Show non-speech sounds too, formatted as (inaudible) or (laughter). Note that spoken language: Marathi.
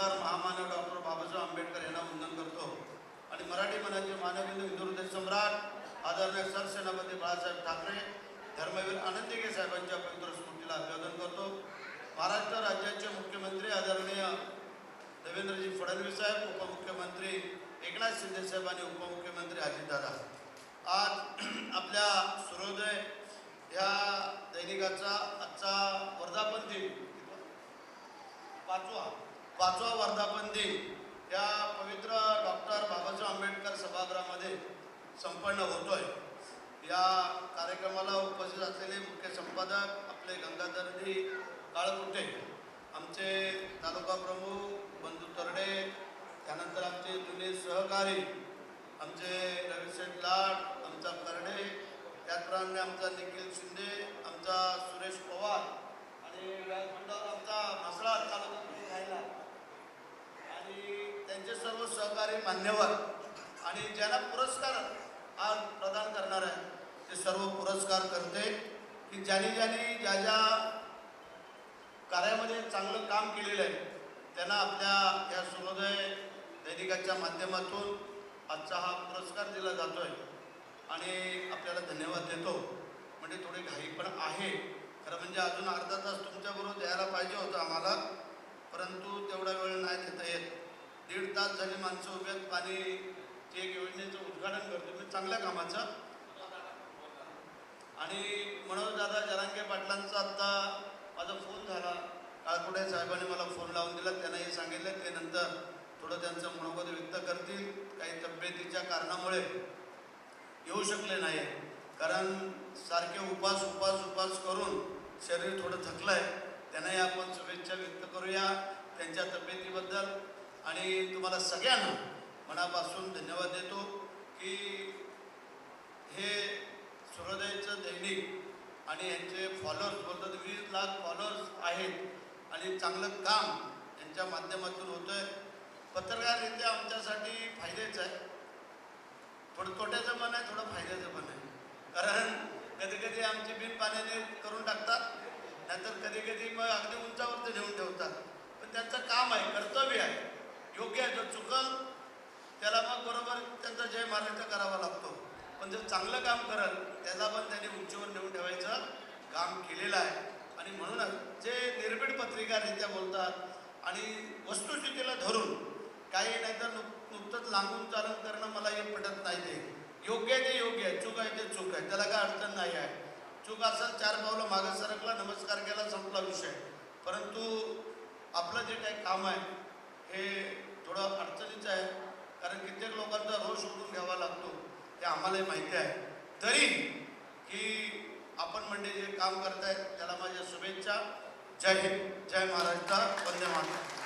भारतीय महामानव डॉक्टर बाबासाहेब आंबेडकर यांना वंदन करतो. आणि मराठी मनाचे मानविंद हिंदू सम्राट आदरणीय सरसेनापती बाळासाहेब ठाकरे धर्मवीर आनंदीगे साहेबांच्या पवित्र स्मृतीला अभिवादन करतो. महाराष्ट्र राज्याचे मुख्यमंत्री आदरणीय देवेंद्रजी फडणवीस साहेब उपमुख्यमंत्री एकनाथ शिंदे साहेब आणि उपमुख्यमंत्री अजितदादा. आज (clears throat) आपल्या सूर्योदय या दैनिकाचा आजचा वर्धापन दिन पाचवा. पाचवा वर्धापन दिन या पवित्र डॉक्टर बाबासाहेब आंबेडकर सभागृहामध्ये संपन्न होतो आहे या कार्यक्रमाला उपस्थित असलेले मुख्य संपादक आपले गंगाधरजी काळकुटे आमचे तालुका प्रमुख बंधू तरडे त्यानंतर आमचे जुने सहकारी आमचे रविशेठ लाड आमचा करडे त्याचप्रमाणे आमचा निखिल शिंदे आमचा सुरेश पवार आणि आमचा मसळा तालुका राहिला. त्यांचे सर्व सहकारी मान्यवर आणि ज्यांना पुरस्कार हा प्रदान करणार आहे ते सर्व पुरस्कार करते की ज्यांनी ज्यांनी ज्या ज्या कार्यामध्ये चांगलं काम केलेलं आहे त्यांना आपल्या या सूर्योदय दैनिकाच्या माध्यमातून आजचा हा पुरस्कार दिला जातो आहे आणि आपल्याला धन्यवाद देतो. म्हणजे थोडी घाई पण आहे. खरं म्हणजे अजून अर्धा तास तुमच्याबरोबर द्यायला पाहिजे होतं आम्हाला परंतु तेवढा वेळ नाही देता येत. दीड तास झाली माणसं उभे आहेत पाणी ते एक योजनेचं उद्घाटन करतो मी म्हणजे चांगल्या कामाचं. आणि मनोज दादा जरांगे पाटलांचा आत्ता माझा फोन झाला. काळपुडे साहेबांनी मला फोन लावून दिला. त्यांनाही सांगितलं. ते नंतर थोडं त्यांचं मनोगत व्यक्त करतील. काही तब्येतीच्या कारणामुळे येऊ शकले नाही. कारण सारखे उपास उपास उपास करून शरीर थोडं थकलं आहे त्यांनाही आपण शुभेच्छा व्यक्त करूया. त्यांच्या तब्येतीबद्दल आणि तुम्हाला सगळ्यांना मनापासून धन्यवाद देतो की हे सूर्योदयचं दैनिक आणि यांचे फॉलोअर्स बोलतात वीस लाख फॉलोअर्स आहेत आणि चांगलं काम यांच्या माध्यमातून होतं आहे पत्रकारित्या आमच्यासाठी फायद्याचं आहे. थोडं तोट्याचं पण आहे थोडं फायद्याचं पण आहे. कारण कधी कधी आमची बिन पाण्याने करून टाकतात नाहीतर कधी कधी मग अगदी उंचावरती नेऊन ठेवतात. पण त्यांचं काम आहे कर्तव्य आहे योग्य आहे जो चुकल त्याला मग बरोबर मान्यता करावा लागतो. पण जर चांगलं काम करत त्याला पण त्याने उंचीवर नेऊन ठेवायचं काम केलेलं आहे. आणि म्हणूनच जे निर्भीड पत्रिकारित्या बोलतात आणि वस्तुस्थितीला धरून काही नाहीतर नुक नुकतंच लांबून चालन करणं मला हे पटत नाही ते. योग्य आहे ते योग्य आहे चूक आहे ते चूक आहे. त्याला काय अडचण नाही आहे. चूक असं चार पावलं मागं सरकला नमस्कार केला संपला विषय. परंतु आपलं जे काही काम आहे हे थोडं अडचणीचं आहे. कारण की आम्हालाही माहिती आहे. तरी की आपण म्हणजे जे काम करतायत त्याला माझ्या शुभेच्छा. जय हिंद. जय महाराष्ट्र. वंदे मातरम.